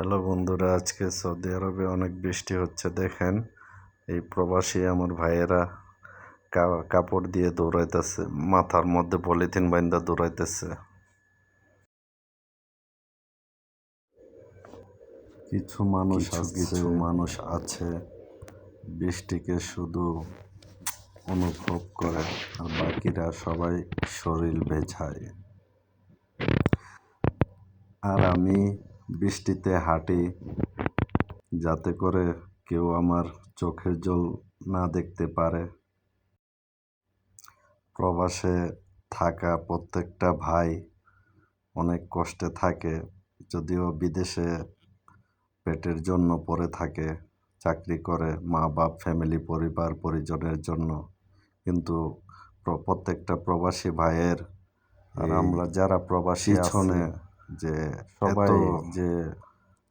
Hello বন্ধুরা আজকে Saudi আরবে অনেক বৃষ্টি হচ্ছে দেখেন। এই প্রবাসী আমার ভাইয়েরা কাপড় দিয়ে দৌড়াইতেছে মাথার মধ্যে পলিথিন বাইন্দা দৌড়াইতেছে। কিছু মানুষ কিছু মানুষ আছে বৃষ্টিকে শুধু অনুভব করে আর বাকিরা সবাই শরীর ভেজায় আর আমি বৃষ্টিতে হাঁটি যাতে করে কেউ আমার চোখের জল না দেখতে পারে। প্রবাসে থাকা প্রত্যেকটা ভাই অনেক কষ্টে থাকে যদিও বিদেশে পেটের জন্য পড়ে থাকে চাকরি করে মা বাপ ফ্যামিলি পরিবার পরিজনের জন্য। কিন্তু প্রত্যেকটা প্রবাসী ভাইয়ের আর আমরা যারা প্রবাসী পিছনে যে সবাই যে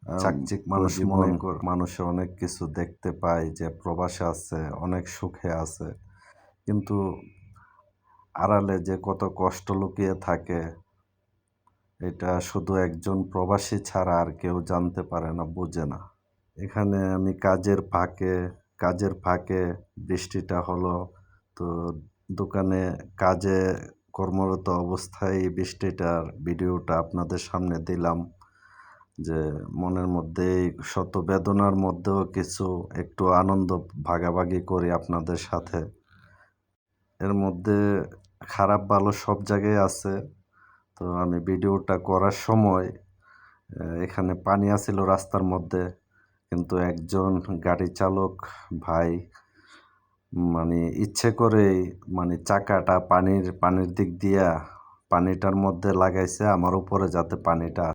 চাকচিক মানুষ মনে মানুষে অনেক কিছু দেখতে পায় যে প্রবাসে আছে অনেক সুখে আছে। কিন্তু আড়ালে যে কত কষ্ট লুকিয়ে থাকে এটা শুধু একজন প্রবাসী ছাড়া আর কেউ জানতে পারে না বোঝে না। এখানে আমি কাজের ফাঁকে কাজের ফাঁকে বৃষ্টিটা হলো তো দোকানে কাজে কর্মরত অবস্থায় বৃষ্টিটার ভিডিওটা আপনাদের সামনে দিলাম যে মনের মধ্যে শত বেদনার মধ্যেও কিছু একটু আনন্দ ভাগাভাগি করি আপনাদের সাথে। এর মধ্যে খারাপ ভালো সব জায়গায় আছে। তো আমি ভিডিওটা করার সময় এখানে পানি আছিল রাস্তার মধ্যে, কিন্তু একজন গাড়ি চালক ভাই মানে ইচ্ছে করে মানে চাকাটা পানির পানির দিক দিয়া পানিটার মধ্যে লাগাইছে, আমার উপরে যাতে পানিটা